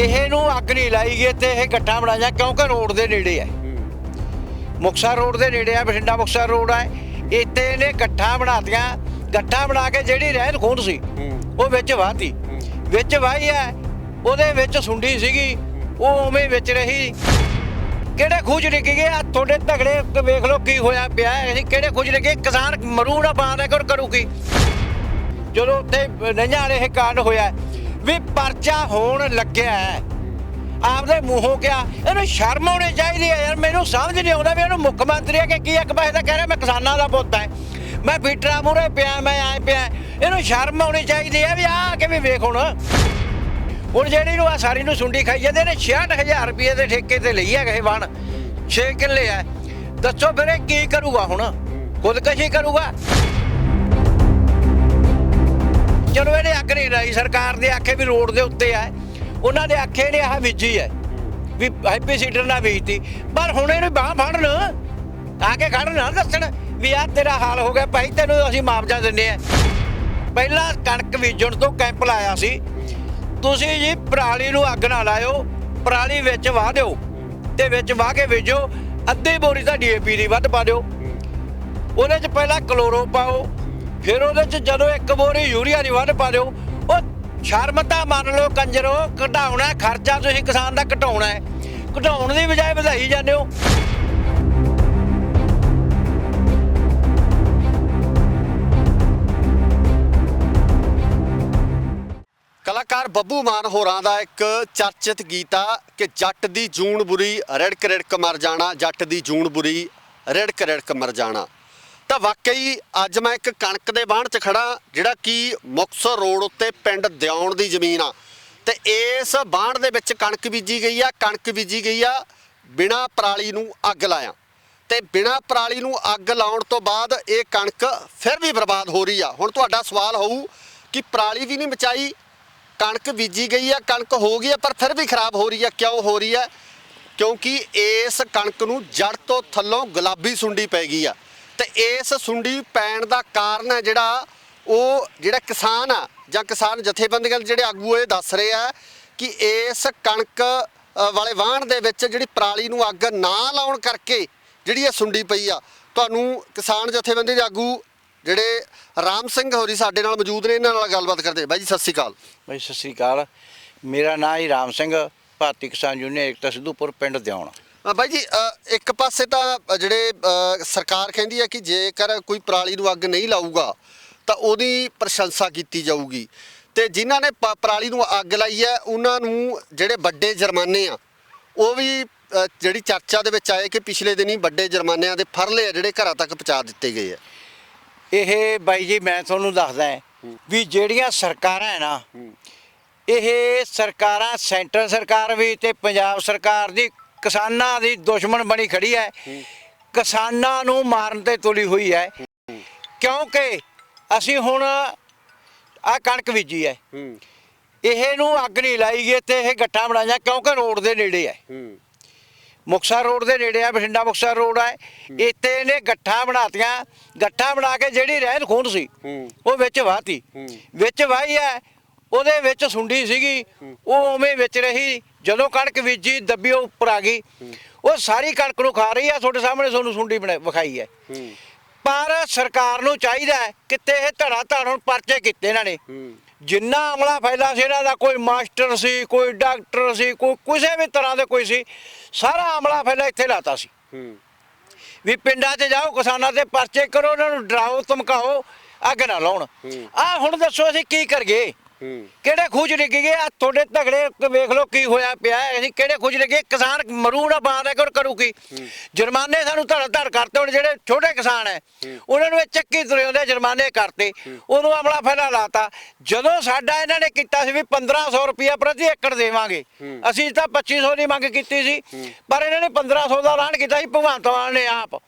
ਇਹ ਨੂੰ ਅੱਗ ਨਹੀਂ ਲਾਈ ਗਈ ਤੇ ਇਹ ਗੱਠਾਂ ਬਣਾਈਆਂ ਕਿਉਂਕਿ ਰੋਡ ਦੇ ਨੇੜੇ ਹੈ। ਮੁਕਸਰ ਰੋਡ ਦੇ ਨੇੜੇ ਆ ਬਠਿੰਡਾ ਮੁਕਸਰ ਰੋਡ ਹੈ ਇੱਥੇ ਇਹਨੇ ਗੱਠਾਂ ਬਣਾਤੀਆਂ। ਗੱਠਾਂ ਬਣਾ ਕੇ ਜਿਹੜੀ ਰਹਿਣ ਖੂੰਡ ਸੀ ਉਹ ਵਿੱਚ ਵਾਹਤੀ। ਵਿੱਚ ਵਾਹੀ ਹੈ ਉਹਦੇ ਵਿੱਚ ਸੁੰਡੀ ਸੀਗੀ। ਉਹ ਉਵੇਂ ਵਿੱਚ ਰਹੀ। ਕਿਹੜੇ ਖੂਜ ਨਿਕ ਗਏ? ਆ ਤੁਹਾਡੇ ਤਗੜੇ ਵੇਖ ਲਓ ਕੀ ਹੋਇਆ ਪਿਆ। ਹੈ। ਅਸੀਂ ਕਿਹੜੇ ਖੂਜ ਨਿਕੇ ਕਿਸਾਨ ਮਰੂ ਨਾ ਬਾਂਦਾ ਕਰ ਕਰੂ ਕੀ ਜਦੋਂ ਉੱਥੇ ਨਈਆਂ ਵਾਲੇ ਇਹ ਕਾਂਡ ਹੋਇਆ ਹੈ, ਵੀ ਪਰਚਾ ਹੋਣ ਲੱਗਿਆ ਹੈ। ਆਪਦੇ ਮੂੰਹੋਂ ਕਿਹਾ, ਇਹਨੂੰ ਸ਼ਰਮ ਆਉਣੀ ਚਾਹੀਦੀ ਹੈ ਯਾਰ, ਮੈਨੂੰ ਸਮਝ ਨਹੀਂ ਆਉਂਦਾ ਵੀ ਇਹਨੂੰ ਮੁੱਖ ਮੰਤਰੀ ਹੈ ਕਿ ਕੀ ਇੱਕ ਪਾਸੇ ਤਾਂ ਕਹਿ ਰਿਹਾ, ਮੈਂ ਕਿਸਾਨਾਂ ਦਾ ਪੁੱਤ ਹੈ। ਮੈਂ ਫੀਟਰਾਂ ਮੂਰੇ ਪਿਆ, ਮੈਂ ਆਏ ਪਿਆ। ਇਹਨੂੰ ਸ਼ਰਮ ਆਉਣੀ ਚਾਹੀਦੀ ਹੈ ਵੀ ਆਹ ਕੇ ਵੀ ਵੇਖ ਹੁਣ। ਹੁਣ ਜਿਹੜੀ ਨੂੰ ਆ ਸਾਰੀ ਨੂੰ ਸੁੰਡੀ ਖਾਈ ਜਾਂਦੇ ਨੇ 66000 ਰੁਪਏ ਦੇ ਠੇਕੇ ਤੇ ਲਈ ਹੈ ਗਏ ਵਣ 6 ਕਿੱਲੇ ਆ ਦੱਸੋ ਫਿਰ ਇਹ ਕੀ ਕਰੂਗਾ ਹੁਣ? ਖੁਦਕਸ਼ੀ ਕਰੂਗਾ? ਚਲੋ ਇਹਨੇ ਅੱਗ ਨਹੀਂ ਲਾਈ, ਸਰਕਾਰ ਦੇ ਆਖੇ ਵੀ ਰੋਡ ਦੇ ਉੱਤੇ ਆ। ਉਹਨਾਂ ਦੇ ਆਖੇ ਨੇ ਆਹ ਬੀਜੀ ਹੈ, ਵੀ ਹੈਪੀ ਸੀਡਰ ਨਾਲ ਬੀਜਤੀ। ਪਰ ਹੁਣ ਇਹਨੂੰ ਬਾਹ ਫੜਨ, ਆ ਕੇ ਖੜਨ ਨਾ ਦੱਸਣ ਵੀ ਆ ਤੇਰਾ ਹਾਲ ਹੋ ਗਿਆ। ਭਾਈ, ਤੈਨੂੰ ਅਸੀਂ ਮੁਆਵਜ਼ਾ ਦਿੰਨੇ ਆ ਪਹਿਲਾਂ ਕਣਕ ਬੀਜਣ ਤੋਂ ਕੈਂਪ ਲਾਇਆ ਸੀ। ਤੁਸੀਂ ਜੀ ਪਰਾਲੀ ਨੂੰ ਅੱਗ ਨਾ ਲਾਇਓ, ਪਰਾਲੀ ਵਿੱਚ ਵਾਹ ਦਿਓ ਤੇ ਵਿੱਚ ਵਾਹ ਕੇ ਬੀਜੋ। ਅੱਧੀ ਬੋਰੀ ਤਾਂ ਡੀਏਪੀ ਦੀ ਵੱਧ ਪਾ ਦਿਓ। ਉਹਦੇ ਚ ਪਹਿਲਾਂ ਕਲੋਰੋ ਪਾਓ ਫਿਰ ਉਹਦੇ ਚ ਜਦੋਂ ਇੱਕ ਬੋਰੀ ਯੂਰੀਆ ਦੀ ਵੱਧ ਪਾ ਦਿਓ ਉਹ ਸ਼ਰਮਤਾ ਮੰਨ ਲਓ ਕੰਜਰੋ, ਘਟਾਉਣਾ ਖਰਚਾ ਤੁਸੀਂ ਕਿਸਾਨ ਦਾ ਘਟਾਉਣਾ ਹੈ। ਘਟਾਉਣ ਦੀ ਬਜਾਏ ਵਧਾਈ ਜਾਂਦੇ ਹੋ। ਕਲਾਕਾਰ ਬੱਬੂ ਮਾਨ ਹੋਰਾਂ ਦਾ ਇੱਕ ਚਰਚਿਤ ਗੀਤ ਆ ਕਿ ਜੱਟ ਦੀ ਜੂਨ ਬੁਰੀ ਰੜਕ ਰੜਕ ਮਰ ਜਾਣਾ, ਜੱਟ ਦੀ ਜੂਨ ਬੁਰੀ ਰੜਕ ਰੜਕ ਮਰ ਜਾਣਾ। ਤਾਂ ਵਾਕਈ ਅੱਜ ਮੈਂ ਇੱਕ ਕਣਕ ਦੇ ਬਾਣ 'ਚ ਖੜਾ ਜਿਹੜਾ ਕਿ ਮੁਕਤਸਰ ਰੋਡ ਉੱਤੇ ਪਿੰਡ ਦਿਉਣ ਦੀ ਜ਼ਮੀਨ ਆ। ਤੇ ਇਸ ਬਾਣ ਦੇ ਵਿੱਚ ਕਣਕ ਬੀਜੀ ਗਈ ਆ, ਕਣਕ ਬੀਜੀ ਗਈ ਆ, ਬਿਨਾ ਪਰਾਲੀ ਨੂੰ ਅੱਗ ਲਾਇਆ। ਤੇ ਬਿਨਾ ਪਰਾਲੀ ਨੂੰ ਅੱਗ ਲਾਉਣ ਤੋਂ ਬਾਅਦ ਇਹ ਕਣਕ ਫਿਰ ਵੀ ਬਰਬਾਦ ਹੋ ਰਹੀ ਆ। ਹੁਣ ਤੁਹਾਡਾ ਸਵਾਲ ਹੋਊ ਕਿ ਪਰਾਲੀ ਵੀ ਨਹੀਂ ਬਚਾਈ, ਕਣਕ ਬੀਜੀ ਗਈ ਆ, ਕਣਕ ਹੋ ਗਈ ਆ, ਪਰ ਫਿਰ ਵੀ ਖਰਾਬ ਹੋ ਰਹੀ ਆ। ਕਿਉਂ ਹੋ ਰਹੀ ਆ? ਕਿਉਂਕਿ ਇਸ ਕਣਕ ਨੂੰ ਜੜ ਤੋਂ ਥੱਲੋਂ ਗੁਲਾਬੀ ਸੁੰਡੀ ਪੈ ਗਈ ਆ। ਤੇ ਇਸ ਸੁੰਡੀ ਪੈਣ ਦਾ ਕਾਰਨ ਹੈ ਜਿਹੜਾ ਉਹ ਜਿਹੜਾ ਕਿਸਾਨ ਆ, ਜਾਂ ਕਿਸਾਨ ਜਥੇਬੰਦੀਆਂ ਦੇ ਜਿਹੜੇ ਆਗੂ ਇਹ ਦੱਸ ਰਹੇ ਆ ਕਿ ਇਸ ਕਣਕ ਵਾਲੇ ਵਾਹਣ ਦੇ ਵਿੱਚ ਜਿਹੜੀ ਪਰਾਲੀ ਨੂੰ ਅੱਗ ਨਾ ਲਾਉਣ ਕਰਕੇ ਜਿਹੜੀ ਇਹ ਸੁੰਡੀ ਪਈ ਆ, ਤੁਹਾਨੂੰ ਕਿਸਾਨ ਜਥੇਬੰਦੀ ਦੇ ਆਗੂ ਜਿਹੜੇ ਰਾਮ ਸਿੰਘ ਹੋਰੀ ਸਾਡੇ ਨਾਲ ਮੌਜੂਦ ਨੇ, ਇਹਨਾਂ ਨਾਲ ਗੱਲਬਾਤ ਕਰਦੇ ਬਾਈ ਜੀ, ਸਤਿ ਸ਼੍ਰੀ ਅਕਾਲ। ਬਾਈ, ਸਤਿ ਸ੍ਰੀ ਅਕਾਲ। ਮੇਰਾ ਨਾਮ ਹੀ ਰਾਮ ਸਿੰਘ, ਭਾਰਤੀ ਕਿਸਾਨ ਯੂਨੀਅਨ ਏਕਤਾ ਸਿੱਧੂਪੁਰ, ਪਿੰਡ ਦਿਉਣ ਅ, ਬਾਈ ਜੀ ਅ, ਇੱਕ ਪਾਸੇ ਤਾਂ ਜਿਹੜੇ ਅ, ਸਰਕਾਰ ਕਹਿੰਦੀ ਹੈ ਕਿ ਜੇਕਰ ਕੋਈ ਪਰਾਲੀ ਨੂੰ ਅੱਗ ਨਹੀਂ ਲਾਊਗਾ ਤਾਂ ਉਹਦੀ ਪ੍ਰਸ਼ੰਸਾ ਕੀਤੀ ਜਾਊਗੀ। ਤੇ ਜਿਨ੍ਹਾਂ ਨੇ ਪ- ਪਰਾਲੀ ਨੂੰ ਅੱਗ ਲਾਈ ਹੈ ਉਹਨਾਂ ਨੂੰ ਜਿਹੜੇ ਵੱਡੇ ਜੁਰਮਾਨੇ ਆ ਉਹ ਵੀ ਅ, ਜਿਹੜੀ ਚਰਚਾ ਦੇ ਵਿੱਚ ਆਏ ਕਿ ਪਿਛਲੇ ਦਿਨੀ ਵੱਡੇ ਜੁਰਮਾਨਿਆਂ ਦੇ ਫਰਲੇ ਆ ਜਿਹੜੇ ਘਰਾਂ ਤੱਕ ਪਹੁੰਚਾ ਦਿੱਤੇ ਗਏ ਆ। ਇਹ ਬਾਈ ਜੀ ਮੈਂ ਤੁਹਾਨੂੰ ਦੱਸਦਾ ਵੀ ਜਿਹੜੀਆਂ ਸਰਕਾਰਾਂ ਹੈ। ਨਾ ਇਹ ਸਰਕਾਰਾਂ ਸੈਂਟਰ ਸਰਕਾਰ ਵੀ ਤੇ ਪੰਜਾਬ ਸਰਕਾਰ ਦੀ ਕਿਸਾਨਾਂ ਦੀ ਦੁਸ਼ਮਣ ਬਣੀ ਖੜੀ ਹੈ। ਕਿਸਾਨਾਂ ਨੂੰ ਮਾਰਨ ਤੇ ਤੁਲੀ ਹੋਈ ਹੈ। ਕਿਉਂਕਿ ਅਸੀਂ ਹੁਣ ਆ ਕਣਕ ਬੀਜੀ ਹੈ। ਇਹ ਨੂੰ ਅੱਗ ਨਹੀਂ ਲਾਈ ਗਈ ਤੇ ਇਹ ਗੱਠਾਂ ਬਣਾਈਆਂ ਕਿਉਂਕਿ ਰੋਡ ਦੇ ਨੇੜੇ ਹੈ। ਮੁਕਸਰ ਰੋਡ ਦੇ ਨੇੜੇ ਆ ਬਠਿੰਡਾ ਮੁਕਸਰ ਰੋਡ ਹੈ। ਇੱਥੇ ਇਹਨੇ ਗੱਠਾਂ ਬਣਾਤੀਆਂ। ਗੱਠਾਂ ਬਣਾ ਕੇ ਜਿਹੜੀ ਰਹਿਣ ਖੂੰਡ ਸੀ, ਉਹ ਵਿੱਚ ਵਾਹਤੀ। ਵਿੱਚ ਵਾਹੀ ਹੈ ਉਹਦੇ ਵਿੱਚ ਸੁੰਡੀ ਸੀਗੀ ਉਹ ਉਵੇਂ ਵਿੱਚ ਰਹੀ ਜਦੋਂ ਕਣਕ ਬੀਜੀ ਦੱਬੀ ਉਹ ਉੱਪਰ ਆ ਗਈ। ਉਹ ਸਾਰੀ ਕਣਕ ਨੂੰ ਖਾ ਰਹੀ ਆ ਤੁਹਾਡੇ ਸਾਹਮਣੇ ਤੁਹਾਨੂੰ ਸੁੰਡੀ ਬਣਾ ਵਿਖਾਈ ਹੈ। ਪਰ ਸਰਕਾਰ ਨੂੰ ਚਾਹੀਦਾ ਕਿਤੇ ਇਹ ਧੜਾ ਧੜ ਹੁਣ ਪਰਚੇ ਕੀਤੇ ਇਹਨਾਂ ਨੇ। ਜਿੰਨਾ ਅਮਲਾ ਫੈਲਾ ਸੀ ਇਹਨਾਂ ਦਾ ਕੋਈ ਮਾਸਟਰ ਸੀ ਕੋਈ ਡਾਕਟਰ ਸੀ ਕੋਈ ਕਿਸੇ ਵੀ ਤਰ੍ਹਾਂ ਦੇ ਕੋਈ ਸੀ ਸਾਰਾ ਅਮਲਾ ਫੈਲਾ ਇੱਥੇ ਲਾਤਾ ਸੀ। ਵੀ ਪਿੰਡਾਂ 'ਚ ਜਾਓ ਕਿਸਾਨਾਂ ਦੇ ਪਰਚੇ ਕਰੋ ਉਹਨਾਂ ਨੂੰ ਡਰਾਓ ਧਮਕਾਓ ਅੱਗ ਨਾ ਲਾਉਣ। ਆ ਹੁਣ ਦੱਸੋ ਅਸੀਂ ਕੀ ਕਰਗੇ ਕਿਹੜੇ ਖੂਜ ਡਿੱਗ ਗਏ? ਆ ਤੁਹਾਡੇ ਤਗੜੇ ਵੇਖ ਲਓ ਕੀ ਹੋਇਆ ਪਿਆ। ਅਸੀਂ ਕਿਹੜੇ ਖੂਜ ਡਿੱਗੇ? ਕਿਸਾਨ ਮਰੂ ਨਾ ਬਾਂਦਾ ਕਰ ਕਰੂ ਕੀ? ਜੁਰਮਾਨੇ ਸਾਨੂੰ ਧੜ ਧੜ ਕਰਤੇ ਹੁਣ ਜਿਹੜੇ ਛੋਟੇ ਕਿਸਾਨ ਹੈ ਉਹਨਾਂ ਨੂੰ ਇਹ ਚੱਕੀ ਤੁਰੇ ਹੁੰਦੇ ਜੁਰਮਾਨੇ ਕਰਤੇ। ਉਦੋਂ ਅਮਲਾ ਫੈਲਾ ਲਾਤਾ। ਜਦੋਂ ਸਾਡਾ ਇਹਨਾਂ ਨੇ ਕੀਤਾ ਸੀ ਵੀ 1500 ਰੁਪਇਆ ਪ੍ਰਤੀ ਏਕੜ ਦੇਵਾਂਗੇ। ਅਸੀਂ ਤਾਂ 2500 ਦੀ ਮੰਗ ਕੀਤੀ ਸੀ। ਪਰ ਇਹਨਾਂ ਨੇ 1500 ਦਾ ਐਲਾਨ ਕੀਤਾ ਸੀ, ਭਗਵੰਤ ਮਾਨ ਨੇ ਆਪ।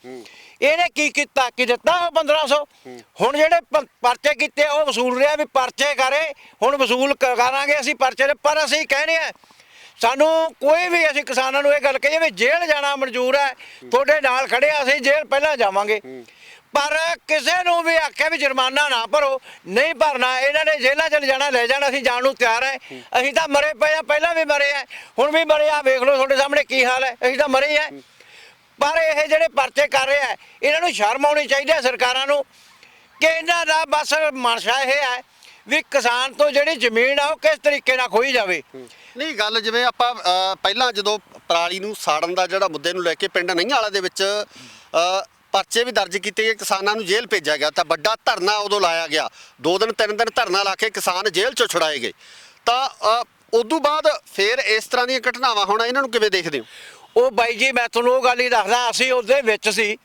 ਇਹਨੇ ਕੀ ਕੀਤਾ? ਕਿ ਦਿੱਤਾ ਉਹ 1500 ਹੁਣ ਜਿਹੜੇ ਪ- ਪਰਚੇ ਕੀਤੇ ਉਹ ਵਸੂਲ ਰਿਹਾ ਵੀ ਪਰਚੇ ਕਰੇ। ਹੁਣ ਵਸੂਲ ਕ- ਕਰਾਂਗੇ ਅਸੀਂ ਪਰਚੇ ਦੇ ਪਰ ਅਸੀਂ ਕਹਿੰਦੇ ਆ ਸਾਨੂੰ ਕੋਈ ਵੀ ਅਸੀਂ ਕਿਸਾਨਾਂ ਨੂੰ ਇਹ ਗੱਲ ਕਹੀਏ ਵੀ ਜੇਲ੍ਹ ਜਾਣਾ ਮਨਜ਼ੂਰ ਹੈ ਤੁਹਾਡੇ ਨਾਲ ਖੜੇ ਆ, ਅਸੀਂ ਜੇਲ੍ਹ ਪਹਿਲਾਂ ਜਾਵਾਂਗੇ। ਪਰ ਕਿਸੇ ਨੂੰ ਵੀ ਆਖਿਆ ਵੀ ਜੁਰਮਾਨਾ ਨਾ ਭਰੋ ਨਹੀਂ ਭਰਨਾ ਇਹਨਾਂ ਨੇ ਜੇਲ੍ਹਾਂ 'ਚ ਜਾਣਾ ਲੈ ਜਾਣਾ ਅਸੀਂ ਜਾਣ ਨੂੰ ਤਿਆਰ ਹੈ। ਅਸੀਂ ਤਾਂ ਮਰੇ ਪਏ ਆ ਪਹਿਲਾਂ ਵੀ ਮਰੇ ਆ ਹੁਣ ਵੀ ਮਰੇ ਆ ਵੇਖ ਲਓ ਤੁਹਾਡੇ ਸਾਹਮਣੇ ਕੀ ਹਾਲ ਹੈ ਅਸੀਂ ਤਾਂ ਮਰੇ ਆ। ਪਰ ਇਹ ਜਿਹੜੇ ਪਰਚੇ ਕਰ ਰਹੇ ਹੈ ਇਹਨਾਂ ਨੂੰ ਸ਼ਰਮ ਆਉਣੀ ਚਾਹੀਦੀ ਹੈ ਸਰਕਾਰਾਂ ਨੂੰ ਕਿ ਇਹਨਾਂ ਦਾ ਬਸ ਮਨਸ਼ਾ ਇਹ ਹੈ ਵੀ ਕਿਸਾਨ ਤੋਂ ਜਿਹੜੀ ਜ਼ਮੀਨ ਆ ਉਹ ਕਿਸ ਤਰੀਕੇ ਨਾਲ ਖੋਈ ਜਾਵੇ। ਨਹੀਂ ਗੱਲ ਜਿਵੇਂ ਆਪਾਂ ਪਹਿਲਾਂ ਜਦੋਂ ਪਰਾਲੀ ਨੂੰ ਸਾੜਨ ਦਾ ਜਿਹੜਾ ਮੁੱਦੇ ਨੂੰ ਲੈ ਕੇ ਪਿੰਡ ਨਈਆਂ ਵਾਲਾ ਦੇ ਵਿੱਚ ਪਰਚੇ ਵੀ ਦਰਜ ਕੀਤੇ ਗਏ ਕਿਸਾਨਾਂ ਨੂੰ ਜੇਲ੍ਹ ਭੇਜਿਆ ਗਿਆ ਤਾਂ ਵੱਡਾ ਧਰਨਾ ਉਦੋਂ ਲਾਇਆ ਗਿਆ। ਦੋ ਦਿਨ ਤਿੰਨ ਦਿਨ ਧਰਨਾ ਲਾ ਕੇ ਕਿਸਾਨ ਜੇਲ੍ਹ ਚੋਂ ਛੁਡਾਏ ਗਏ। ਤਾਂ ਅ, ਉਦੋਂ ਬਾਅਦ ਫਿਰ ਇਸ ਤਰ੍ਹਾਂ ਦੀਆਂ ਘਟਨਾਵਾਂ ਹੋਣਾ ਇਹਨਾਂ ਨੂੰ ਕਿਵੇਂ ਦੇਖਦੇ ਹੋ? ਉਹ ਬਾਈ ਜੀ ਮੈਂ ਤੁਹਾਨੂੰ ਉਹ ਗੱਲ ਹੀ ਦੱਸਦਾ ਅਸੀਂ ਉਹਦੇ ਵਿੱਚ ਸੀ।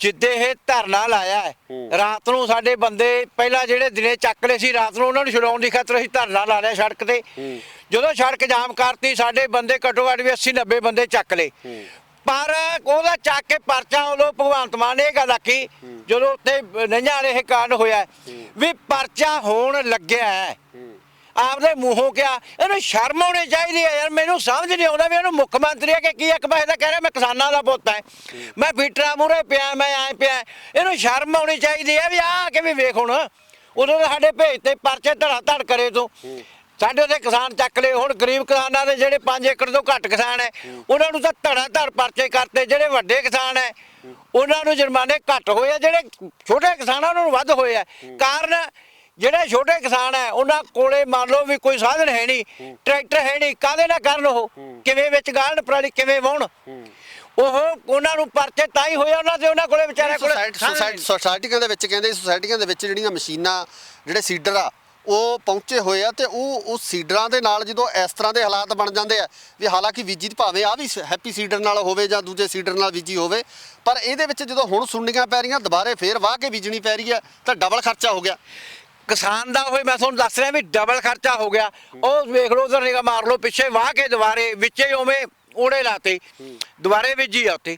ਜਿੱਦੇ ਇਹ ਧਰਨਾ ਲਾਇਆ ਹੈ ਰਾਤ ਨੂੰ ਸਾਡੇ ਬੰਦੇ ਪਹਿਲਾਂ ਜਿਹੜੇ ਦਿਨੇ ਚੱਕ ਲਏ ਸੀ ਰਾਤ ਨੂੰ ਉਹਨਾਂ ਨੂੰ ਛੁਡਾਉਣ ਦੀ ਖਾਤਰ ਅਸੀਂ ਧਰਨਾ ਲਾ ਲਿਆ ਸੜਕ ਤੇ। ਜਦੋਂ ਸੜਕ ਜਾਮ ਕਰਤੀ ਸਾਡੇ ਬੰਦੇ ਘੱਟੋ ਘੱਟ ਵੀ 80 90 ਬੰਦੇ ਚੱਕ ਲਏ। ਪਰ ਉਹਦਾ ਚੱਕ ਕੇ ਪਰਚਾ ਉਦੋਂ ਭਗਵੰਤ ਮਾਨ ਨੇ ਇਹ ਗੱਲ ਆਖੀ ਜਦੋਂ ਉੱਥੇ ਨਈਆਂ ਇਹ ਕਾਂਡ ਹੋਇਆ ਵੀ ਪਰਚਾ ਹੋਣ ਲੱਗਿਆ ਹੈ। ਆਪਦੇ ਮੂੰਹੋਂ ਕਿਹਾ, ਇਹਨੂੰ ਸ਼ਰਮ ਆਉਣੀ ਚਾਹੀਦੀ ਹੈ ਯਾਰ, ਮੈਨੂੰ ਸਮਝ ਨਹੀਂ ਆਉਂਦਾ ਵੀ ਇਹਨੂੰ ਮੁੱਖ ਮੰਤਰੀ ਹੈ ਕਿ ਕੀ ਇੱਕ ਪਾਸੇ ਤਾਂ ਕਹਿ ਰਿਹਾ ਮੈਂ ਕਿਸਾਨਾਂ ਦਾ ਪੁੱਤ ਹੈ। ਮੈਂ ਫੀਟਰਾਂ ਮੂਹਰੇ ਪਿਆ, ਮੈਂ ਐ ਪਿਆ। ਇਹਨੂੰ ਸ਼ਰਮ ਆਉਣੀ ਚਾਹੀਦੀ ਹੈ ਵੀ ਆਹ ਕਿ ਵੀ ਵੇਖ ਹੁਣ, ਉਦੋਂ ਸਾਡੇ ਭੇਜ ਤੇ ਪਰਚੇ ਧੜਾ ਧੜ ਕਰੇ ਤੂੰ। ਸਾਡੇ ਤੇ ਕਿਸਾਨ ਚੱਕ ਲਏ, ਹੁਣ ਗਰੀਬ ਕਿਸਾਨਾਂ ਦੇ ਜਿਹੜੇ 5 ਏਕੜ ਤੋਂ ਘੱਟ ਕਿਸਾਨ ਹੈ, ਉਹਨਾਂ ਨੂੰ ਤਾਂ ਧੜਾ ਧੜ ਪਰਚੇ ਕਰਤੇ, ਜਿਹੜੇ ਵੱਡੇ ਕਿਸਾਨ ਹੈ, ਉਹਨਾਂ ਨੂੰ ਜੁਰਮਾਨੇ ਘੱਟ ਹੋਏ ਆ, ਜਿਹੜੇ ਛੋਟੇ ਕਿਸਾਨਾਂ ਨੂੰ ਵੱਧ ਹੋਏ ਆ। ਕਾਰਨ ਜਿਹੜੇ ਛੋਟੇ ਕਿਸਾਨ ਹੈ ਉਹਨਾਂ ਕੋਲੇ ਮੰਨ ਲਓ ਵੀ ਕੋਈ ਸਾਧਨ ਹੈ ਨਹੀਂ ਟਰੈਕਟਰ ਹੈ ਨਹੀਂ ਕਾਹਦੇ ਨਾਲ ਕਰਨ ਉਹ? ਕਿਵੇਂ ਵਿੱਚ ਗਾਲਣ ਪਰਾਲੀ ਕਿਵੇਂ ਵਾਹੁਣ? ਉਹ ਉਹਨਾਂ ਨੂੰ ਪਰਚੇ ਤਾਂ ਹੀ ਹੋਇਆ ਉਹਨਾਂ ਦੇ ਉਹਨਾਂ ਕੋਲੇ ਵਿਚਾਰਿਆਂ ਕੋਲੇ ਸੁਸਾਇਟੀ ਸਾਧਨ ਸੁਸਾਇਟੀ ਸੁਸਾਇਟੀਆਂ ਦੇ ਵਿੱਚ ਕਹਿੰਦੇ ਸੁਸਾਇਟੀਆਂ ਦੇ ਵਿੱਚ ਜਿਹੜੀਆਂ ਮਸ਼ੀਨਾਂ ਜਿਹੜੇ ਸੀਡਰ ਆ ਉਹ ਪਹੁੰਚੇ ਹੋਏ ਆ ਤੇ ਉਹ ਉਸ ਸੀਡਰਾਂ ਦੇ ਨਾਲ ਜਦੋਂ ਇਸ ਤਰ੍ਹਾਂ ਦੇ ਹਾਲਾਤ ਬਣ ਜਾਂਦੇ ਆ ਵੀ ਹਾਲਾਂਕਿ ਬੀਜੀ ਦੀ ਭਾਵੇਂ ਆ ਵੀ ਹੈਪੀ ਸੀਡਰ ਨਾਲ ਹੋਵੇ ਜਾਂ ਦੂਜੇ ਸੀਡਰ ਨਾਲ ਬੀਜੀ ਹੋਵੇ ਪਰ ਇਹਦੇ ਵਿੱਚ ਜਦੋਂ ਹੁਣ ਸੁੰਡੀਆਂ ਪੈ ਰਹੀਆਂ ਦੁਬਾਰੇ ਫੇਰ ਵਾਹ ਕੇ ਬੀਜਣੀ ਪੈ ਰਹੀ ਆ ਤਾਂ ਡਬਲ ਖਰਚਾ ਹੋ ਗਿਆ। ਕਿਸਾਨ ਦਾ ਹੋਏ, ਮੈਂ ਤੁਹਾਨੂੰ ਦੱਸ ਰਿਹਾ ਵੀ ਡਬਲ ਖਰਚਾ ਹੋ ਗਿਆ। ਉਹ ਵੇਖ ਲਓ, ਉਧਰ ਨਿਗਾ ਮਾਰ ਲਓ, ਪਿੱਛੇ ਵਾਹ ਕੇ ਦੁਬਾਰੇ ਵਿੱਚੇ ਉਵੇਂ ਓੜੇ ਲਾਤੇ। ਦੁਬਾਰੇ ਬੀਜੀ ਆ ਉੱਤੇ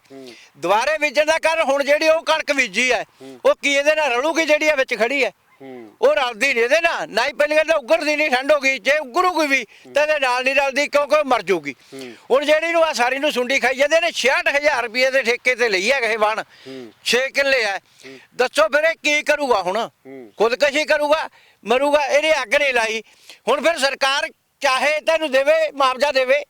ਦੁਬਾਰੇ ਬੀਜਣ ਦਾ ਕਾਰਨ ਹੁਣ ਜਿਹੜੀ ਉਹ ਕਣਕ ਬੀਜੀ ਹੈ, ਉਹ ਕੀ ਇਹਦੇ ਨਾਲ ਰਲੂਗੀ ਜਿਹੜੀ ਆ ਵਿੱਚ ਖੜੀ ਹੈ? ਉਹ ਰਲਦੀ ਨਹੀਂ ਇਹਦੇ ਨਾਲ। ਨਾ ਹੀ ਪਹਿਲੀ ਗੱਲ ਤਾਂ ਉੱਗਰਦੀ ਨਹੀਂ ਠੰਡ ਹੋ ਗਈ। ਜੇ ਉੱਗਰੂਗੀ ਵੀ ਤਾਂ ਇਹਦੇ ਨਾਲ ਨਹੀਂ ਰਲਦੀ ਕਿਉਂਕਿ ਉਹ ਮਰ ਜੂਗੀ। ਹੁਣ ਜਿਹੜੀ ਨੂੰ ਆ ਸਾਰੀ ਨੂੰ ਸੁੰਡੀ ਖਾਈ ਜਾਂਦੇ ਨੇ 66000 ਰੁਪਏ ਦੇ ਠੇਕੇ ਤੇ ਲਈ ਹੈਗਾ ਇਹ ਵਣ 6 ਕਿੱਲੇ ਆ। ਦੱਸੋ ਫਿਰ ਇਹ ਕੀ ਕਰੂਗਾ ਹੁਣ? ਖੁਦਕਸ਼ੀ ਕਰੂਗਾ ਮਰੂਗਾ ਇਹਨੇ ਅੱਗ ਨਹੀਂ ਲਾਈ। ਹੁਣ ਫਿਰ ਸਰਕਾਰ ਚਾਹੇ ਤੈਨੂੰ ਦੇਵੇ ਮੁਆਵਜ਼ਾ ਦੇਵੇ।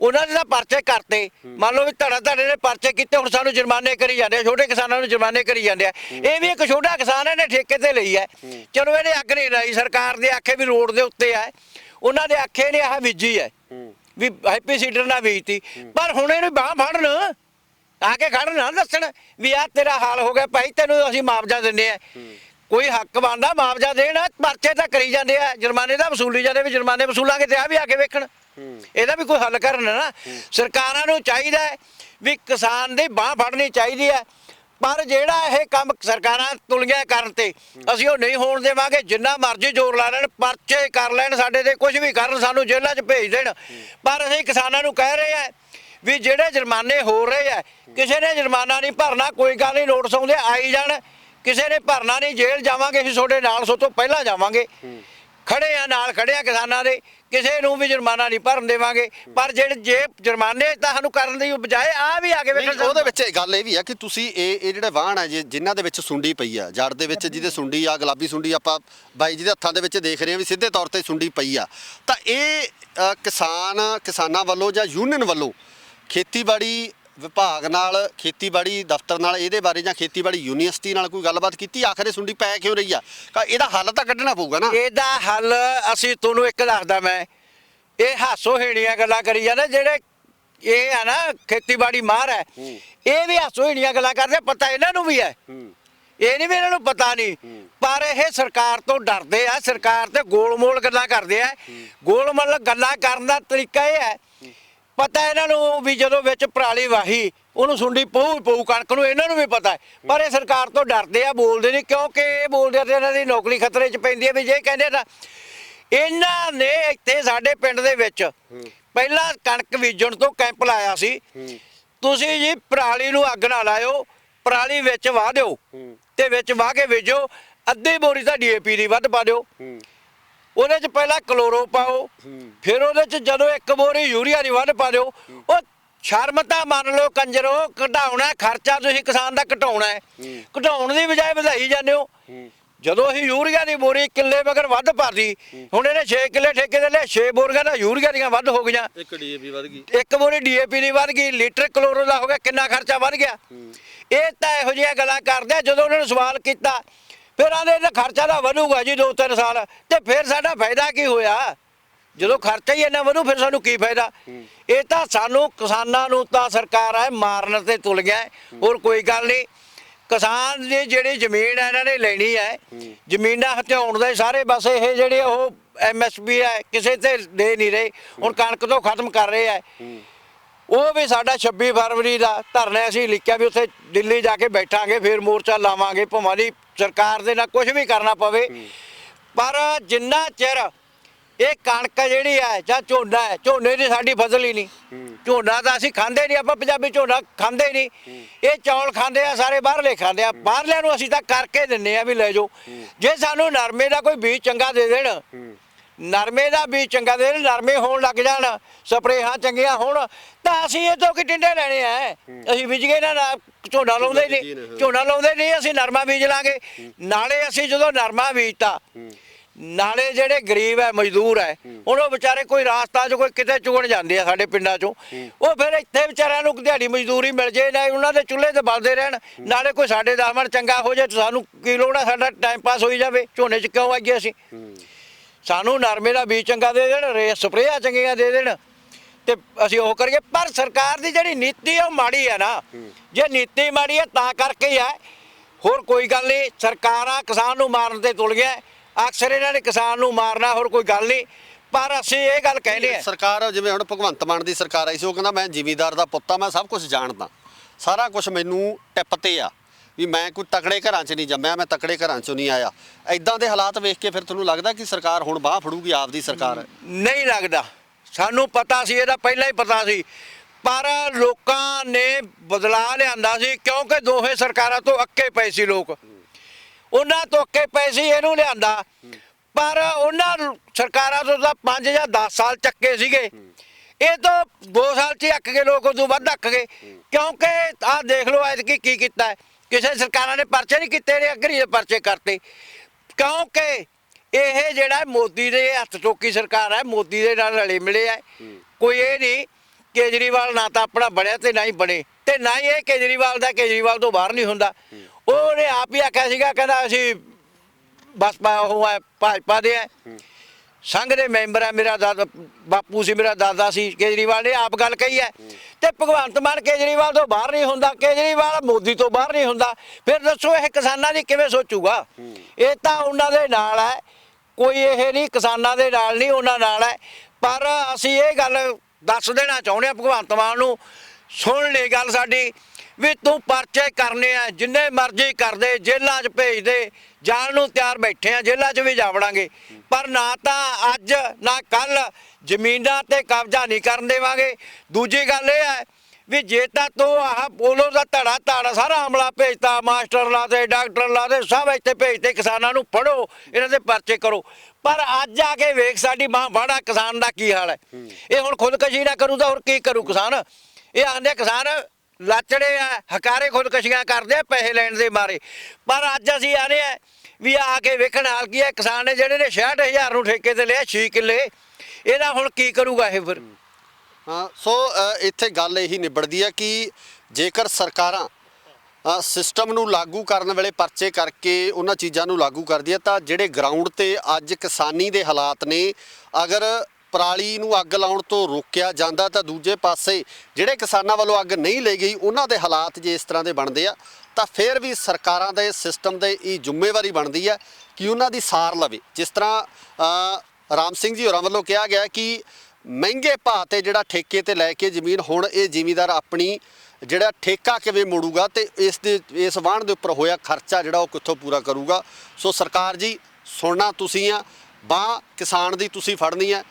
ਉਹਨਾਂ ਦੇ ਤਾਂ ਪਰਚੇ ਕਰਤੇ। ਮੰਨ ਲਓ ਵੀ ਧੜਾ ਧੜੇ ਨੇ ਪਰਚੇ ਕੀਤੇ ਹੁਣ ਸਾਨੂੰ ਜੁਰਮਾਨੇ ਕਰੀ ਜਾਂਦੇ ਆ ਛੋਟੇ ਕਿਸਾਨਾਂ ਨੂੰ ਜੁਰਮਾਨੇ ਕਰੀ ਜਾਂਦੇ ਆ। ਇਹ ਵੀ ਇੱਕ ਛੋਟਾ ਕਿਸਾਨ ਹੈ, ਇਹਨੇ ਠੇਕੇ ਤੇ ਲਈ ਹੈ। ਚਲੋ ਇਹਨੇ ਅੱਗ ਨਹੀਂ ਲਾਈ ਸਰਕਾਰ ਦੇ ਆਖੇ ਵੀ ਰੋਡ ਦੇ ਉੱਤੇ ਹੈ ਉਹਨਾਂ ਦੇ ਆਖੇ ਨੇ ਆਹ ਬੀਜੀ ਹੈ। ਵੀ ਹੈਪੀ ਸੀਡਰ ਨਾਲ ਬੀਜਤੀ। ਪਰ ਹੁਣ ਇਹਨੂੰ ਬਾਹ ਫੜਨ ਆ ਕੇ ਖੜਨ ਨਾ ਦੱਸਣ ਵੀ ਆ ਤੇਰਾ ਹਾਲ ਹੋ ਗਿਆ ਭਾਈ ਤੈਨੂੰ ਅਸੀਂ ਮੁਆਵਜ਼ਾ ਦਿੰਦੇ ਆ। ਕੋਈ ਹੱਕ ਬਣਦਾ, ਮੁਆਵਜ਼ਾ ਦੇਣ, ਪਰਚੇ ਤਾਂ ਕਰੀ ਜਾਂਦੇ ਆ। ਜੁਰਮਾਨੇ ਦਾ ਵਸੂਲੀ ਜਾਂਦੇ ਵੀ ਜੁਰਮਾਨੇ ਵਸੂਲਾਂਗੇ ਤੇ ਆ ਵੀ ਆ ਕੇ ਵੇਖਣ। ਇਹਦਾ ਵੀ ਕੋਈ ਹੱਲ ਕਰਨ ਨਾ। ਸਰਕਾਰਾਂ ਨੂੰ ਚਾਹੀਦਾ ਹੈ ਵੀ ਕਿਸਾਨ ਦੀ ਬਾਹ ਫੜਨੀ ਚਾਹੀਦੀ ਹੈ। ਪਰ ਜਿਹੜਾ ਇਹ ਕੰਮ ਸਰਕਾਰਾਂ ਤੁਲੀਆਂ ਕਰਨ ਤੇ ਅਸੀਂ ਉਹ ਨਹੀਂ ਹੋਣ ਦੇਵਾਂਗੇ। ਜਿੰਨਾ ਮਰਜ਼ੀ ਜ਼ੋਰ ਲਾ ਲੈਣ, ਪਰਚੇ ਕਰ ਲੈਣ, ਸਾਡੇ ਤੇ ਕੁਝ ਵੀ ਕਰਨ, ਸਾਨੂੰ ਜੇਲ੍ਹਾਂ 'ਚ ਭੇਜ ਦੇਣ। ਪਰ ਅਸੀਂ ਕਿਸਾਨਾਂ ਨੂੰ ਕਹਿ ਰਹੇ ਆ ਵੀ ਜਿਹੜੇ ਜੁਰਮਾਨੇ ਹੋ ਰਹੇ ਆ ਕਿਸੇ ਨੇ ਜੁਰਮਾਨਾ ਨਹੀਂ ਭਰਨਾ, ਕੋਈ ਗੱਲ ਨਹੀਂ, ਨੋਟਿਸ ਆਉਂਦੇ, ਆਈ ਜਾਣ। ਕਿਸੇ ਨੇ ਭਰਨਾ ਨਹੀਂ ਜੇਲ੍ਹ ਜਾਵਾਂਗੇ ਅਸੀਂ ਤੁਹਾਡੇ ਨਾਲ ਸੋ ਤੋਂ ਪਹਿਲਾਂ ਜਾਵਾਂਗੇ। ਖੜੇ ਆ ਨਾਲ ਖੜੇ ਆ ਕਿਸਾਨਾਂ ਦੇ ਕਿਸੇ ਨੂੰ ਵੀ ਜੁਰਮਾਨਾ ਨਹੀਂ ਭਰਨ ਦੇਵਾਂਗੇ। ਪਰ ਜਿਹੜੇ ਜੇ ਜੁਰਮਾਨੇ ਤਾਂ ਸਾਨੂੰ ਕਰਨ ਦੀ ਬਜਾਏ ਆ ਵੀ ਆ ਕੇ ਵੇਖਣ ਉਹਦੇ ਵਿੱਚ ਗੱਲ ਇਹ ਵੀ ਆ ਕਿ ਤੁਸੀਂ ਇਹ ਇਹ ਜਿਹੜੇ ਵਾਹਣ ਆ ਜੇ ਜਿਨ੍ਹਾਂ ਦੇ ਵਿੱਚ ਸੁੰਡੀ ਪਈ ਆ ਜੜ ਦੇ ਵਿੱਚ ਜਿਹਦੇ ਸੁੰਡੀ ਆ ਗੁਲਾਬੀ ਸੁੰਡੀ ਆਪਾਂ ਬਾਈ ਜੀ ਦੇ ਹੱਥਾਂ ਦੇ ਵਿੱਚ ਦੇਖ ਰਹੇ ਆ ਵੀ ਸਿੱਧੇ ਤੌਰ ਤੇ ਸੁੰਡੀ ਪਈ ਆ। ਤਾਂ ਇਹ ਕਿਸਾਨ ਕਿਸਾਨਾਂ ਵੱਲੋਂ ਜਾਂ ਯੂਨੀਅਨ ਵੱਲੋਂ ਖੇਤੀਬਾੜੀ ਵਿਭਾਗ ਨਾਲ ਖੇਤੀਬਾੜੀ ਦਫ਼ਤਰ ਨਾਲ ਇਹਦੇ ਬਾਰੇ ਜਾਂ ਖੇਤੀਬਾੜੀ ਯੂਨੀਵਰਸਿਟੀ ਨਾਲ ਕੋਈ ਗੱਲਬਾਤ ਕੀਤੀ? ਆਖਰੇ ਸੁੰਡੀ ਪੈ ਕਿਉਂ ਰਹੀ ਆ? ਤਾਂ ਇਹਦਾ ਹੱਲ ਤਾਂ ਕੱਢਣਾ ਪਊਗਾ ਨਾ। ਇਹਦਾ ਹੱਲ ਅਸੀਂ ਤੁਹਾਨੂੰ ਇੱਕ ਦੱਸਦਾ ਮੈਂ। ਇਹ ਹਾਸੋ ਹੇੜੀਆਂ ਗੱਲਾਂ ਕਰੀ ਜਾਂਦੇ ਜਿਹੜੇ ਇਹ ਆ ਨਾ ਖੇਤੀਬਾੜੀ ਮਾਰ ਹੈ। ਇਹ ਵੀ ਹਾਸੋ ਹੇੜੀਆਂ ਗੱਲਾਂ ਕਰਦੇ ਪਤਾ ਇਹਨਾਂ ਨੂੰ ਵੀ ਹੈ। ਇਹ ਨਹੀਂ ਵੀ ਇਹਨਾਂ ਨੂੰ ਪਤਾ ਨਹੀਂ। ਪਰ ਇਹ ਸਰਕਾਰ ਤੋਂ ਡਰਦੇ ਆ ਸਰਕਾਰ ਤੇ ਗੋਲਮੋਲ ਗੱਲਾਂ ਕਰਦੇ ਆ। ਗੋਲਮੋਲ ਗੱਲਾਂ ਕਰਨ ਦਾ ਤਰੀਕਾ ਇਹ ਹੈ ਪਤਾ ਇਹਨਾਂ ਨੂੰ ਵੀ ਜਦੋਂ ਵਿੱਚ ਪਰਾਲੀ ਵਾਹੀ ਉਹਨੂੰ ਸੁੰਡੀ ਪਊ ਹੀ ਪਊ ਕਣਕ ਨੂੰ ਇਹਨਾਂ ਨੂੰ ਵੀ ਪਤਾ ਹੈ। ਪਰ ਇਹ ਸਰਕਾਰ ਤੋਂ ਡਰਦੇ ਆ ਬੋਲਦੇ ਨਹੀਂ ਕਿਉਂਕਿ ਇਹ ਬੋਲਦੇ ਤੇ ਇਹਨਾਂ ਦੀ ਨੌਕਰੀ ਖਤਰੇ 'ਚ ਪੈਂਦੀ ਹੈ ਵੀ ਜੇ ਕਹਿੰਦੇ ਤਾਂ ਇਹਨਾਂ ਨੇ ਇੱਥੇ ਸਾਡੇ ਪਿੰਡ ਦੇ ਵਿੱਚ ਪਹਿਲਾਂ ਕਣਕ ਬੀਜਣ ਤੋਂ ਕੈਂਪ ਲਾਇਆ ਸੀ। ਤੁਸੀਂ ਜੀ ਪਰਾਲੀ ਨੂੰ ਅੱਗ ਨਾ ਲਾਇਓ ਪਰਾਲੀ ਵਿੱਚ ਵਾਹ ਦਿਓ ਤੇ ਵਿੱਚ ਵਾਹ ਕੇ ਬੀਜੋ ਅੱਧੀ ਬੋਰੀ ਤਾਂ ਡੀਏਪੀ ਦੀ ਵੱਧ ਪਾ ਦਿਓ। ਉਹਦੇ ਚ ਪਹਿਲਾਂ ਕਲੋਰੋ ਪਾਓ ਫਿਰ ਉਹਦੇ ਚ ਜਦੋਂ ਇੱਕ ਬੋਰੀ ਯੂਰੀਆ ਦੀ ਵੱਧ ਪਾ ਦਿਓ ਉਹ ਸ਼ਰਮ ਤਾਂ ਮੰਨ ਲਓ ਕੰਜਰੋ ਘਟਾਉਣਾ ਖਰਚਾ ਤੁਸੀਂ ਕਿਸਾਨ ਦਾ ਘਟਾਉਣਾ ਹੈ। ਘਟਾਉਣ ਦੀ ਬਜਾਏ ਵਧਾਈ ਜਾਂਦੇ ਹੋ। ਜਦੋਂ ਅਸੀਂ ਯੂਰੀਆ ਦੀ ਬੋਰੀ ਕਿੱਲੇ ਮਗਰ ਵੱਧ ਭਰਦੀ ਹੁਣ ਇਹਨੇ 6 ਕਿੱਲੇ ਠੇਕੇ ਦੇ ਲਿਆ 6 ਬੋਰੀਆਂ ਦਾ ਯੂਰੀਆ ਦੀਆਂ ਵੱਧ ਹੋ ਗਈਆਂ। ਇੱਕ ਡੀਏਪੀ ਵਧ ਗਈ। ਇੱਕ ਬੋਰੀ ਡੀਏਪੀ ਦੀ ਵੱਧ ਗਈ ਲੀਟਰ ਕਲੋਰੋ ਦਾ ਹੋ ਗਿਆ ਕਿੰਨਾ ਖਰਚਾ ਵੱਧ ਗਿਆ। ਇਹ ਤਾਂ ਇਹੋ ਜਿਹੀਆਂ ਗੱਲਾਂ ਕਰਦੇ ਜਦੋਂ ਉਹਨਾਂ ਨੂੰ ਸਵਾਲ ਕੀਤਾ ਫਿਰ ਆਂਦੇ ਇਹਦਾ ਖਰਚਾ ਤਾਂ ਵਧੂਗਾ ਜੀ 2-3 ਸਾਲ। ਤੇ ਫਿਰ ਸਾਡਾ ਫਾਇਦਾ ਕੀ ਹੋਇਆ? ਜਦੋਂ ਖਰਚਾ ਹੀ ਇੰਨਾ ਵਧੂ ਫਿਰ ਸਾਨੂੰ ਕੀ ਫਾਇਦਾ? ਇਹ ਤਾਂ ਸਾਨੂੰ ਕਿਸਾਨਾਂ ਨੂੰ ਤਾਂ ਸਰਕਾਰ ਹੈ ਮਾਰਨ ਤੇ ਤੁਲ ਗਿਆ। ਹੋਰ ਕੋਈ ਗੱਲ ਨਹੀਂ। ਕਿਸਾਨ ਦੀ ਜਿਹੜੀ ਜ਼ਮੀਨ ਹੈ ਇਹਨਾਂ ਨੇ ਲੈਣੀ ਹੈ। ਜ਼ਮੀਨਾਂ ਹਥਿਆਉਣ ਦੇ ਸਾਰੇ ਬਸ ਇਹ ਜਿਹੜੇ ਉਹ ਐਮਐਸਪੀ ਹੈ ਕਿਸੇ ਤੇ ਦੇ ਨਹੀਂ ਰਹੇ। ਹੁਣ ਕਣਕ ਤੋਂ ਖਤਮ ਕਰ ਰਹੇ ਹੈ। ਉਹ ਵੀ ਸਾਡਾ 26 ਫਰਵਰੀ ਦਾ ਧਰਨਾ ਅਸੀਂ ਲਿਖਿਆ ਵੀ ਉੱਥੇ ਦਿੱਲੀ ਜਾ ਕੇ ਬੈਠਾਂਗੇ ਫਿਰ ਮੋਰਚਾ ਲਾਵਾਂਗੇ ਭਾਵੇਂ ਦੀ ਸਰਕਾਰ ਦੇ ਨਾਲ ਕੁਝ ਵੀ ਕਰਨਾ ਪਵੇ। ਪਰ ਜਿੰਨਾ ਚਿਰ ਇਹ ਕਣਕ ਜਿਹੜੀ ਹੈ ਜਾਂ ਝੋਨਾ ਹੈ ਝੋਨੇ ਦੀ ਸਾਡੀ ਫਸਲ ਹੀ ਨਹੀਂ। ਝੋਨਾ ਤਾਂ ਅਸੀਂ ਖਾਂਦੇ ਨਹੀਂ ਆਪਾਂ ਪੰਜਾਬੀ ਝੋਨਾ ਖਾਂਦੇ ਨਹੀਂ। ਇਹ ਚੌਲ ਖਾਂਦੇ ਆ ਸਾਰੇ ਬਾਹਰਲੇ ਖਾਂਦੇ ਆ। ਬਾਹਰਲਿਆਂ ਨੂੰ ਅਸੀਂ ਤਾਂ ਕਰਕੇ ਦਿੰਨੇ ਆ ਵੀ ਲੈ ਜਾਓ। ਜੇ ਸਾਨੂੰ ਨਰਮੇ ਦਾ ਕੋਈ ਬੀਜ ਚੰਗਾ ਦੇ ਦੇਣ ਨਰਮੇ ਦਾ ਬੀਜ ਚੰਗਾ ਦੇ ਨਰਮੇ ਹੋਣ ਲੱਗ ਜਾਣ ਸਪਰੇਹਾਂ ਚੰਗੀਆਂ ਹੋਣ ਤਾਂ ਅਸੀਂ ਇਹ ਤੋਂ ਕਿ ਟਿੰਡੇ ਲੈਣੇ ਆ? ਅਸੀਂ ਬੀਜ ਗਏ ਨਾ ਝੋਨਾ ਲਾਉਂਦੇ ਨਹੀਂ ਝੋਨਾ ਲਾਉਂਦੇ ਨਹੀਂ ਅਸੀਂ ਨਰਮਾ ਬੀਜ ਲਾਂਗੇ। ਨਾਲੇ ਅਸੀਂ ਜਦੋਂ ਨਰਮਾ ਬੀਜਤਾ ਨਾਲੇ ਜਿਹੜੇ ਗਰੀਬ ਹੈ ਮਜ਼ਦੂਰ ਹੈ ਹੁਣ ਉਹ ਵਿਚਾਰੇ ਕੋਈ ਰਾਸਤਾ 'ਚ ਕੋਈ ਕਿਤੇ ਚੁਗਣ ਜਾਂਦੇ ਆ ਸਾਡੇ ਪਿੰਡਾਂ 'ਚੋਂ। ਉਹ ਫਿਰ ਇੱਥੇ ਵਿਚਾਰਿਆਂ ਨੂੰ ਦਿਹਾੜੀ ਮਜ਼ਦੂਰੀ ਮਿਲ ਜੇ ਨਾ ਉਹਨਾਂ ਦੇ ਚੁੱਲ੍ਹੇ ਤੇ ਬਲਦੇ ਰਹਿਣ ਨਾਲੇ ਕੋਈ ਸਾਡੇ ਦਾਮਨ ਚੰਗਾ ਹੋ ਜੇ ਸਾਨੂੰ ਕੀ ਲੋੜ ਆ ਸਾਡਾ ਟਾਈਮ ਪਾਸ ਹੋਈ ਜਾਵੇ ਝੋਨੇ 'ਚ ਕਿਉਂ ਆਈਏ ਅਸੀਂ? ਸਾਨੂੰ ਨਰਮੇ ਦਾ ਬੀਜ ਚੰਗਾ ਦੇ ਦੇਣ ਰੇ ਸਪਰੇਆਂ ਚੰਗੀਆਂ ਦੇ ਦੇਣ। ਤੇ ਅਸੀਂ ਉਹ ਕਰੀਏ ਪਰ ਸਰਕਾਰ ਦੀ ਜਿਹੜੀ ਨੀਤੀ ਹੈ ਉਹ ਮਾੜੀ ਹੈ ਨਾ। ਜੇ ਨੀਤੀ ਮਾੜੀ ਹੈ ਤਾਂ ਕਰਕੇ ਹੀ ਹੈ ਹੋਰ ਕੋਈ ਗੱਲ ਨਹੀਂ ਸਰਕਾਰਾਂ ਕਿਸਾਨ ਨੂੰ ਮਾਰਨ ਤੇ ਤੁਲ ਗਿਆ। ਅਕਸਰ ਇਹਨਾਂ ਨੇ ਕਿਸਾਨ ਨੂੰ ਮਾਰਨਾ ਹੋਰ ਕੋਈ ਗੱਲ ਨਹੀਂ। ਪਰ ਅਸੀਂ ਇਹ ਗੱਲ ਕਹਿੰਦੇ ਆ। ਸਰਕਾਰ ਜਿਵੇਂ ਹੁਣ ਭਗਵੰਤ ਮਾਨ ਦੀ ਸਰਕਾਰ ਆਈ ਸੀ ਉਹ ਕਹਿੰਦਾ ਮੈਂ ਜ਼ਿਮੀਂਦਾਰ ਦਾ ਪੁੱਤ ਆ ਮੈਂ ਸਭ ਕੁਝ ਜਾਣਦਾ। ਸਾਰਾ ਕੁਝ ਮੈਨੂੰ ਟਿਪ ਤੇ ਆ। ਵੀ ਮੈਂ ਕੋਈ ਤਕੜੇ ਘਰਾਂ 'ਚ ਨਹੀਂ ਜੰਮਿਆ, ਮੈਂ ਤਕੜੇ ਘਰਾਂ 'ਚੋਂ ਨਹੀਂ ਆਇਆ। ਐਦਾਂ ਦੇ ਹਾਲਾਤ ਵੇਖ ਕੇ ਫਿਰ ਤੁਹਾਨੂੰ ਲੱਗਦਾ ਕਿ ਸਰਕਾਰ ਹੁਣ ਬਾਹ ਫੜੂਗੀ ਆਪਦੀ ਸਰਕਾਰ? ਨਹੀਂ ਲੱਗਦਾ। ਸਾਨੂੰ ਪਤਾ ਸੀ ਇਹਦਾ ਪਹਿਲਾਂ ਹੀ ਪਤਾ ਸੀ। ਪਰ ਲੋਕਾਂ ਨੇ ਬਦਲਾਅ ਲਿਆਂਦਾ ਸੀ, ਕਿਉਂਕਿ ਦੋਹੇ ਸਰਕਾਰਾਂ ਤੋਂ ਅੱਕੇ ਪਏ ਸੀ ਲੋਕ। ਉਹਨਾਂ ਤੋਂ ਅੱਕੇ ਪਏ ਸੀ, ਇਹਨੂੰ ਲਿਆਂਦਾ। ਪਰ ਉਹਨਾਂ ਸਰਕਾਰਾਂ ਤੋਂ ਤਾਂ 5 ਜਾਂ 10 ਸਾਲ ਚੱਕੇ ਸੀਗੇ। ਇਹ ਤਾਂ 2 ਸਾਲ ਚ ਹੀ ਅੱਕ ਕੇ ਲੋਕ ਉਦੋਂ ਵੱਧ ਅੱਕ ਗਏ। ਕਿਉਂਕਿ ਆਹ ਦੇਖ ਲਓ ਐਤਕੀ ਕੀ ਕੀਤਾ ਹੈ। ਕਿਸੇ ਸਰਕਾਰਾਂ ਨੇ ਪਰਚੇ ਨਹੀਂ ਕੀਤੇ ਨੇ ਅਗਰੀ ਦੇ ਪਰਚੇ ਕਰਤੇ। ਕਿਉਂਕਿ ਇਹ ਜਿਹੜਾ ਮੋਦੀ ਦੇ ਹੱਥ ਚੋਕੀ ਸਰਕਾਰ ਹੈ ਮੋਦੀ ਦੇ ਨਾਲ ਰਲੇ ਮਿਲੇ ਹੈ। ਕੋਈ ਇਹ ਨਹੀਂ ਕੇਜਰੀਵਾਲ ਨਾ ਤਾਂ ਆਪਣਾ ਬਣਿਆ ਤੇ ਨਾ ਹੀ ਬਣੇ। ਤੇ ਨਾ ਹੀ ਇਹ ਕੇਜਰੀਵਾਲ ਦਾ ਕੇਜਰੀਵਾਲ ਤੋਂ ਬਾਹਰ ਨਹੀਂ ਹੁੰਦਾ। ਉਹਨੇ ਆਪ ਹੀ ਆਖਿਆ ਸੀਗਾ ਕਹਿੰਦਾ ਅਸੀਂ ਬਸਪਾ ਉਹ ਹੈ ਭਾਜਪਾ ਦੇ ਹੈ। ਸੰਘ ਦੇ ਮੈਂਬਰ ਹੈ ਮੇਰਾ ਦਾਦਾ, ਬਾਪੂ ਸੀ, ਮੇਰਾ ਦਾਦਾ ਸੀ, ਕੇਜਰੀਵਾਲ ਨੇ ਆਪ ਗੱਲ ਕਹੀ ਹੈ। ਤੇ ਭਗਵੰਤ ਮਾਨ ਕੇਜਰੀਵਾਲ ਤੋਂ ਬਾਹਰ ਨਹੀਂ ਹੁੰਦਾ, ਕੇਜਰੀਵਾਲ ਮੋਦੀ ਤੋਂ ਬਾਹਰ ਨਹੀਂ ਹੁੰਦਾ। ਫਿਰ ਦੱਸੋ ਇਹ ਕਿਸਾਨਾਂ ਦੀ ਕਿਵੇਂ ਸੋਚੂਗਾ? ਇਹ ਤਾਂ ਉਹਨਾਂ ਦੇ ਨਾਲ ਹੈ। ਕੋਈ ਇਹ ਨਹੀਂ, ਕਿਸਾਨਾਂ ਦੇ ਨਾਲ ਨਹੀਂ, ਉਹਨਾਂ ਨਾਲ ਹੈ। ਪਰ ਅਸੀਂ ਇਹ ਗੱਲ ਦੱਸ ਦੇਣਾ ਚਾਹੁੰਦੇ ਹਾਂ ਭਗਵੰਤ ਮਾਨ ਨੂੰ। ਸੁਣ ਲਈ ਗੱਲ ਸਾਡੀ। ਵੀ ਤੂੰ ਪਰਚੇ ਕਰਨੇ ਆ ਜਿੰਨੇ ਮਰਜ਼ੀ ਕਰਦੇ ਜੇਲ੍ਹਾਂ 'ਚ ਭੇਜ ਦੇ ਜਾਣ ਨੂੰ ਤਿਆਰ ਬੈਠੇ ਆ ਜੇਲ੍ਹਾਂ 'ਚ ਵੀ ਜਾਵੜਾਂਗੇ ਪਰ ਨਾ ਤਾਂ ਅੱਜ ਨਾ ਕੱਲ ਜ਼ਮੀਨਾਂ ਤੇ ਕਬਜ਼ਾ ਨਹੀਂ ਕਰਨ ਦੇਵਾਂਗੇ। ਦੂਜੀ ਗੱਲ ਇਹ ਹੈ ਵੀ ਜੇ ਤਾਂ ਤੂੰ ਆਹ ਪੋਲੋ ਦਾ ਧੜਾ ਧੜਾ ਸਾਰਾ ਹਮਲਾ ਭੇਜਤਾ ਮਾਸਟਰ ਲਾ ਦੇ ਡਾਕਟਰ ਲਾ ਦੇ ਸਭ ਇੱਥੇ ਭੇਜਤੇ ਕਿਸਾਨਾਂ ਨੂੰ ਫੜੋ ਇਹਨਾਂ ਦੇ ਪਰਚੇ ਕਰੋ। ਪਰ ਅੱਜ ਆ ਕੇ ਵੇਖ ਸਾਡੀ ਮਾਂ ਬਾੜਾ ਕਿਸਾਨ ਦਾ ਕੀ ਹਾਲ ਹੈ। ਇਹ ਹੁਣ ਖੁਦਕਸ਼ੀ ਨਾ ਕਰੂ ਤਾਂ ਹੋਰ ਕੀ ਕਰੂ ਕਿਸਾਨ? ਇਹ ਆਂਦੇ ਕਿਸਾਨ ਲਾਚੜੇ ਆ, ਹਕਾਰੇ ਖੁਦਕਸ਼ੀਆਂ ਕਰਦੇ ਆ ਪੈਸੇ ਲੈਣ ਦੇ ਮਾਰੇ। ਪਰ ਅੱਜ ਅਸੀਂ ਆ ਰਹੇ ਆ ਵੀ ਆ ਕੇ ਵੇਖਣ ਹਾਲ ਕੀ ਹੈ ਕਿਸਾਨ ਨੇ ਜਿਹੜੇ ਨੇ 66000 ਨੂੰ ਠੇਕੇ ਤੇ ਲਿਆ 6 ਕਿੱਲੇ। ਇਹਦਾ ਹੁਣ ਕੀ ਕਰੂਗਾ ਇਹ ਫਿਰ? ਹਾਂ, ਸੋ ਇੱਥੇ ਗੱਲ ਇਹੀ ਨਿਬੜਦੀ ਹੈ ਕਿ ਜੇਕਰ ਸਰਕਾਰਾਂ ਸਿਸਟਮ ਨੂੰ ਲਾਗੂ ਕਰਨ ਵੇਲੇ ਪਰਚੇ ਕਰਕੇ ਉਹਨਾਂ ਚੀਜ਼ਾਂ ਨੂੰ ਲਾਗੂ ਕਰਦੀ ਹੈ ਤਾਂ ਜਿਹੜੇ ਗਰਾਊਂਡ ਤੇ ਅੱਜ ਕਿਸਾਨੀ ਦੇ ਹਾਲਾਤ ਨੇ, ਅਗਰ ਪਰਾਲੀ ਨੂੰ ਅੱਗ ਲਾਉਣ ਤੋਂ ਰੋਕਿਆ ਜਾਂਦਾ ਤਾਂ ਦੂਜੇ ਪਾਸੇ ਜਿਹੜੇ ਕਿਸਾਨਾਂ ਵੱਲੋਂ ਅੱਗ ਨਹੀਂ ਲਈ ਗਈ, ਉਹਨਾਂ ਦੇ ਹਾਲਾਤ ਜੇ ਇਸ ਤਰ੍ਹਾਂ ਦੇ ਬਣਦੇ ਆ, ਤਾਂ ਫਿਰ ਵੀ ਸਰਕਾਰਾਂ ਦੇ ਸਿਸਟਮ ਦੇ ਇਹ ਜ਼ਿੰਮੇਵਾਰੀ ਬਣਦੀ ਹੈ ਕਿ ਉਹਨਾਂ ਦੀ ਸਾਰ ਲਵੇ। ਜਿਸ ਤਰ੍ਹਾਂ ਰਾਮ ਸਿੰਘ ਜੀ ਹੋਰਾਂ ਵੱਲੋਂ ਕਿਹਾ ਗਿਆ ਕਿ ਮਹਿੰਗੇ ਭਾਅ ਤੇ ਜਿਹੜਾ ਠੇਕੇ ਤੇ ਲੈ ਕੇ ਜ਼ਮੀਨ, ਹੁਣ ਇਹ ਜ਼ਿਮੀਦਾਰ ਆਪਣੀ ਜਿਹੜਾ ਠੇਕਾ ਕਿਵੇਂ ਮੋੜੂਗਾ ਤੇ ਇਸ ਦੇ, ਇਸ ਵਾਹਣ ਦੇ ਉੱਪਰ ਹੋਇਆ ਖਰਚਾ ਜਿਹੜਾ ਉਹ ਕਿੱਥੋਂ ਪੂਰਾ ਕਰੂਗਾ। ਸੋ ਸਰਕਾਰ ਜੀ, ਸੁਣਨਾ ਤੁਸੀਂ ਆ, ਬਾਹ ਕਿਸਾਨ ਦੀ ਤੁਸੀਂ ਫੜਨੀ ਹੈ।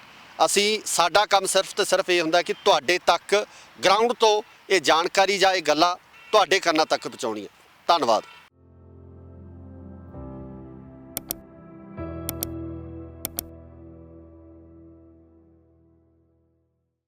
ਅਸੀਂ ਸਾਡਾ ਕੰਮ ਸਿਰਫ ਤੇ ਸਿਰਫ ਇਹ ਹੁੰਦਾ ਕਿ ਤੁਹਾਡੇ ਤੱਕ ਗਰਾਊਂਡ ਤੋਂ ਇਹ ਜਾਣਕਾਰੀ ਜਾਂ ਇਹ ਗੱਲਾਂ ਤੁਹਾਡੇ ਕੰਨਾਂ ਤੱਕ ਪਹੁੰਚਾਉਣੀਆਂ। ਧੰਨਵਾਦ।